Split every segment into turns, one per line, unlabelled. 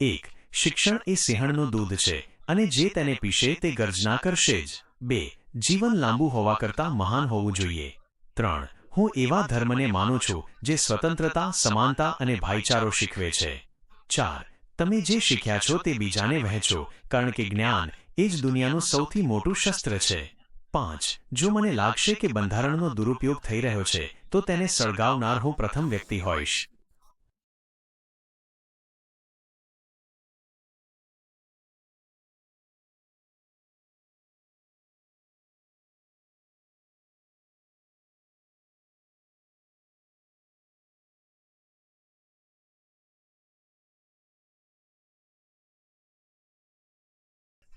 એક, શિક્ષણ એ સિંહણનું દૂધ છે અને જે તેને પીશે તે ગર્જના કરશે જ. બે, જીવન લાંબુ હોવા કરતાં મહાન હોવું જોઈએ. ત્રણ, હું એવા ધર્મને માનું છું જે સ્વતંત્રતા, સમાનતા અને ભાઈચારો શીખવે છે. ચાર, તમે જે શીખ્યા છો તે બીજાને વહેંચો, કારણ કે જ્ઞાન એ જ દુનિયાનું સૌથી મોટું શસ્ત્ર છે. પાંચ, જો મને લાગશે કે બંધારણનો દુરુપયોગ થઈ રહ્યો છે, તો તેને સળગાવનાર હું પ્રથમ વ્યક્તિ હોઈશ.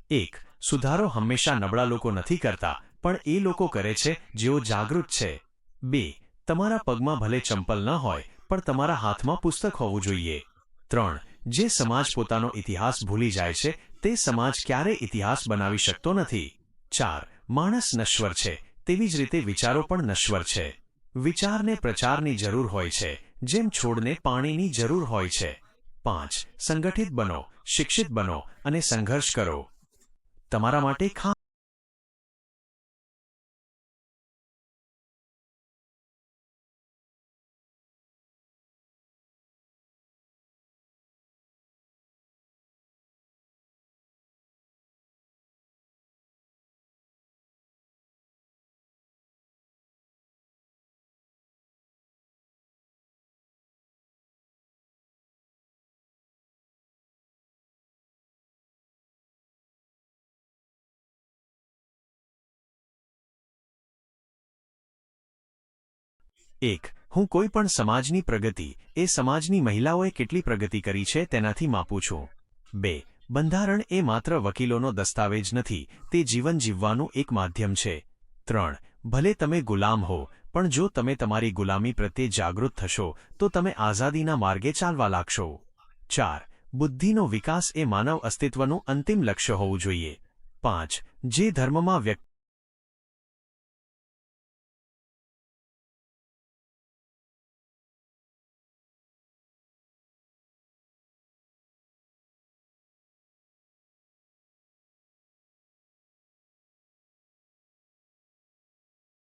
એક, સુધારો હંમેશા નબળા લોકો નથી કરતા, પણ એ લોકો કરે છે જેઓ જાગૃત છે. બે, તમારા પગમાં ભલે ચંપલ ન હોય, પણ તમારા હાથમાં પુસ્તક હોવું જોઈએ. ત્રણ, જે સમાજ પોતાનો ઇતિહાસ ભૂલી જાય છે, તે સમાજ ક્યારે ઇતિહાસ બનાવી શકતો નથી. ચાર, માણસ નશ્વર છે, તેવી જ રીતે વિચારો પણ નશ્વર છે. વિચારને પ્રચારની જરૂર હોય છે, જેમ છોડને પાણીની જરૂર હોય છે. પાંચ, સંગઠિત બનો, શિક્ષિત બનો અને સંઘર્ષ કરો. તમારા માટે ખા એક, હું કોઈ પણ સમાજની પ્રગતિ, એ સમાજની મહિલાઓએ કેટલી પ્રગતિ કરી છે તેનાથી માપું છું. બે, બંધારણ એ માત્ર વકીલોનો દસ્તાવેજ નથી, તે જીવન જીવવાનું એક માધ્યમ છે. ત્રણ, ભલે તમે ગુલામ હો, પણ જો તમે તમારી ગુલામી પ્રત્યે જાગૃત થશો, તો તમે આઝાદીના માર્ગે ચાલવા લાગશો. ચાર, બુદ્ધિનો વિકાસ એ માનવ અસ્તિત્વનું અંતિમ લક્ષ્ય હોવું જોઈએ. પાંચ, જે ધર્મમાં વ્યક્તિ